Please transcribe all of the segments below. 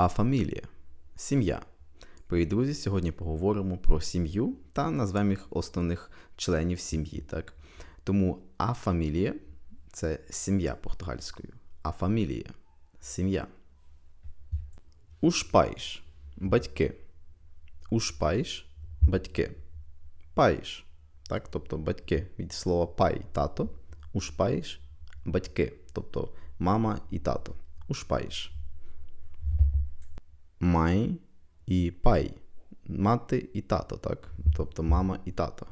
А фамілія сім'я. Привіт, друзі! Сьогодні поговоримо про сім'ю та назвемо їх основних членів сім'ї. Так? Тому а фамілія це сім'я португальською. А фамілія сім'я. Ушпайш батьки. Ушпайш батьки. Пайш. Так? Тобто батьки від слова пай тато. Ушпайш батьки. Тобто мама і тато. Ушпайш. Май і пай. Мати і тато, так? Тобто мама і тато.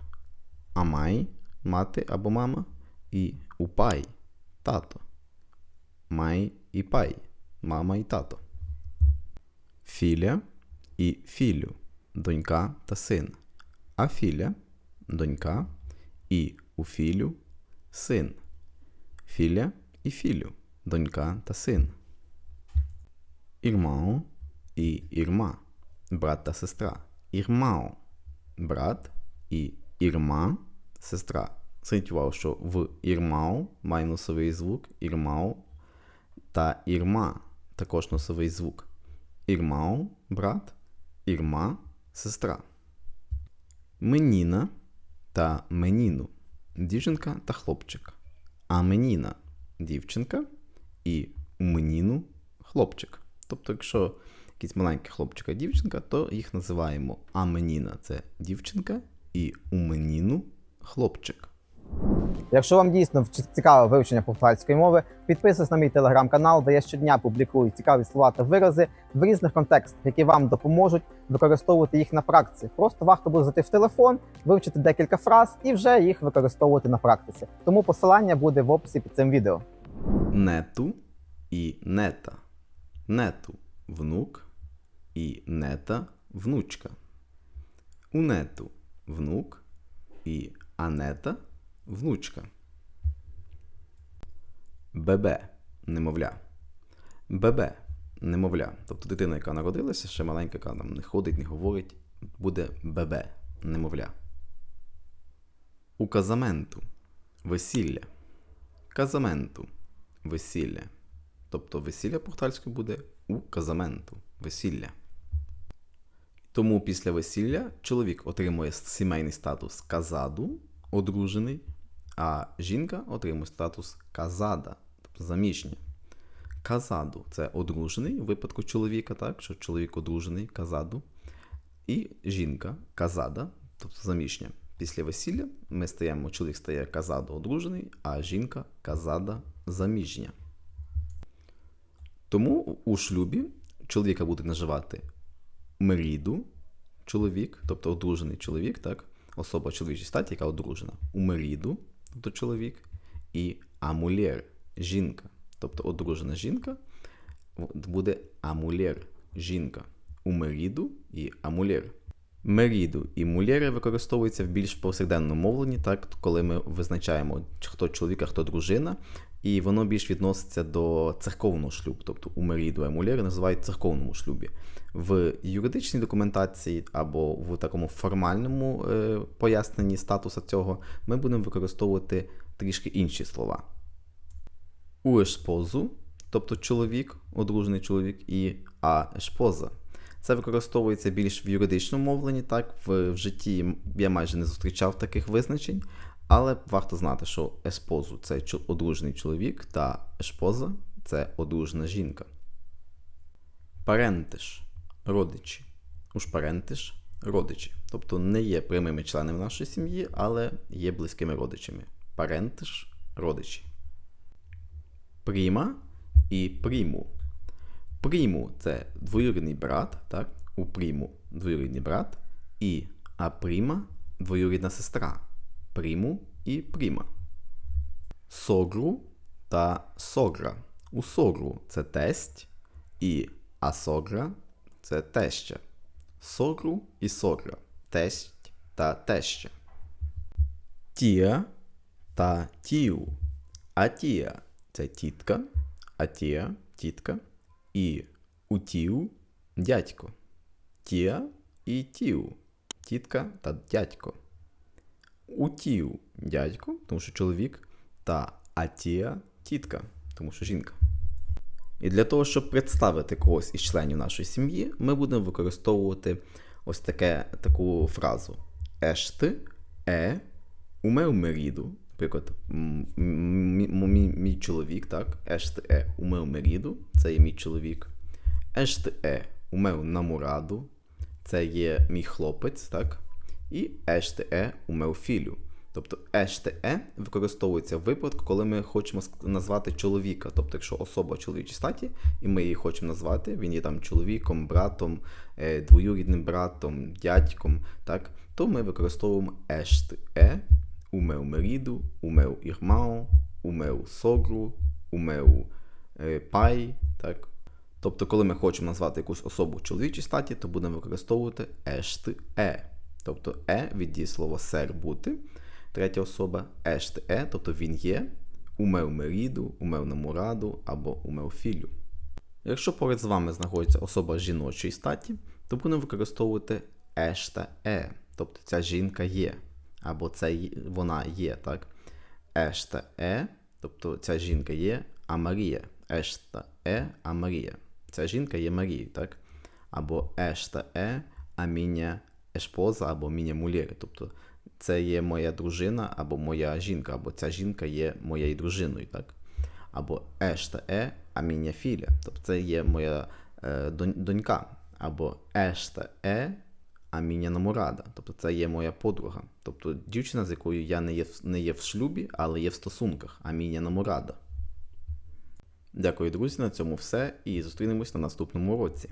А май мати або мама. І упай тато. Май і пай. Мама і тато. Філя і філю. Донька та син. А філя донька і у філю син. Філя і філю. Донька та син. Ірмао і ірма. Брат та сестра. Ірмао. Брат і ірма сестра. Увагу, що в ірмао має носовий звук, ірмао та ірма також носовий звук. Ірмао брат, ірма сестра. Меніна та меніну. Дівчинка та хлопчик. А меніна дівчинка і меніну хлопчик. Тобто, якщо якийсь маленький хлопчик і дівчинка, то їх називаємо аменіна це дівчинка, і у меніну хлопчик. Якщо вам дійсно цікаве вивчення португальської мови, підписуйтесь на мій телеграм-канал, де я щодня публікую цікаві слова та вирази в різних контекстах, які вам допоможуть використовувати їх на практиці. Просто варто буде зайти в телефон, вивчити декілька фраз і вже їх використовувати на практиці. Тому посилання буде в описі під цим відео. Нету і нета. Нету внук і нета внучка. У нету внук і анета внучка. Бебе немовля. Бебе немовля. Тобто дитина, яка народилася, ще маленька, яка там не ходить, не говорить, буде бебе немовля. У казаменту весілля. Казаменту весілля. Тобто весілля португальською буде у казаменту весілля. Тому після весілля чоловік отримує сімейний статус казаду, одружений, а жінка отримує статус казада, тобто заміжня. Казаду це одружений у випадку чоловіка, так, що чоловік одружений казаду. І жінка казада, тобто заміжня. Після весілля ми стаємо, чоловік стає казадо одружений, а жінка казада заміжня. Тому у шлюбі чоловіка буде наживати меріду, чоловік, тобто одружений чоловік, так, особа чоловічої статі, яка одружена, у меріду, тобто чоловік, і амулєр жінка, тобто одружена жінка, буде амулєр жінка. У меріду і амулєр. Меріду і мулєри використовуються в більш повсякденному мовленні, так, коли ми визначаємо, хто чоловік, а хто дружина, і воно більш відноситься до церковного шлюбу, тобто у меріду і мулєри називають церковному шлюбі. В юридичній документації або в такому формальному е, поясненні статусу цього ми будемо використовувати трішки інші слова. У ешпозу, тобто чоловік, одружений чоловік, і а ешпоза. Це використовується більш в юридичному мовленні, так, в, в житті я майже не зустрічав таких визначень, але варто знати, що еспозу це одружений чоловік, та ешпоза це одружена жінка. Парентиш родичі. Уж парентиш родичі. Тобто не є прямими членами нашої сім'ї, але є близькими родичами. Парентиш родичі. Пріма і приму. Приму це двоюрідний брат, так? у приму двоюрідний брат, і а прима двоюрідна сестра. Приму і прима. Согру та согра. У согру це тесть, і а согра це теща. Согру і согра. Тесть та теща. Тія та тію. А тія це тітка, а тія тітка. І у тію дядько. Тія і тію. Тітка та дядько. У тію дядько, тому що чоловік, та атія тітка, тому що жінка. І для того, щоб представити когось із членів нашої сім'ї, ми будемо використовувати ось таке, таку фразу: Ешти, е, у meu marido. Наприклад, мій, чоловік, так? Ешти, е, у meu marido, це є мій чоловік. Ешти, е, у meu namorado, це є мій хлопець, так? І ешти, е, у meu filho. Тобто еште використовується в випадку, коли ми хочемо назвати чоловіка. Тобто, якщо особа чоловічій статі, і ми її хочемо назвати, він є там чоловіком, братом, е, двоюрідним братом, дядьком, так, то ми використовуємо еште у meu marido, у meu irmão, у meu sogro, у meu е, pai, так. Тобто, коли ми хочемо назвати якусь особу чоловічій статі, то будемо використовувати ешти е. Тобто е від дієслова сер бути. Третя особа ешти е, тобто він є, у meu marido, у meu namorado або у meu filho. Якщо поряд з вами знаходиться особа жіночої статі, то будемо використовувати ешта е, тобто ця жінка є, або це вона є, так? Ешта е, тобто ця жінка є, а Марія. Ешта е, а Марія. Ця жінка є Марією, так? Або ешта е, а міня ешпоза, або міня мулєри. Тобто це є моя дружина, або моя жінка, або ця жінка є моєю дружиною, так? Або ешта е, а міня філя. Тобто це є моя е, донь- донька. Або ешта е, а Намурада. Тобто це є моя подруга. Тобто дівчина, з якою я не є, не є в шлюбі, але є в стосунках, Аміня Намурада. Дякую, друзі, на цьому все і зустрінемось на наступному уроці.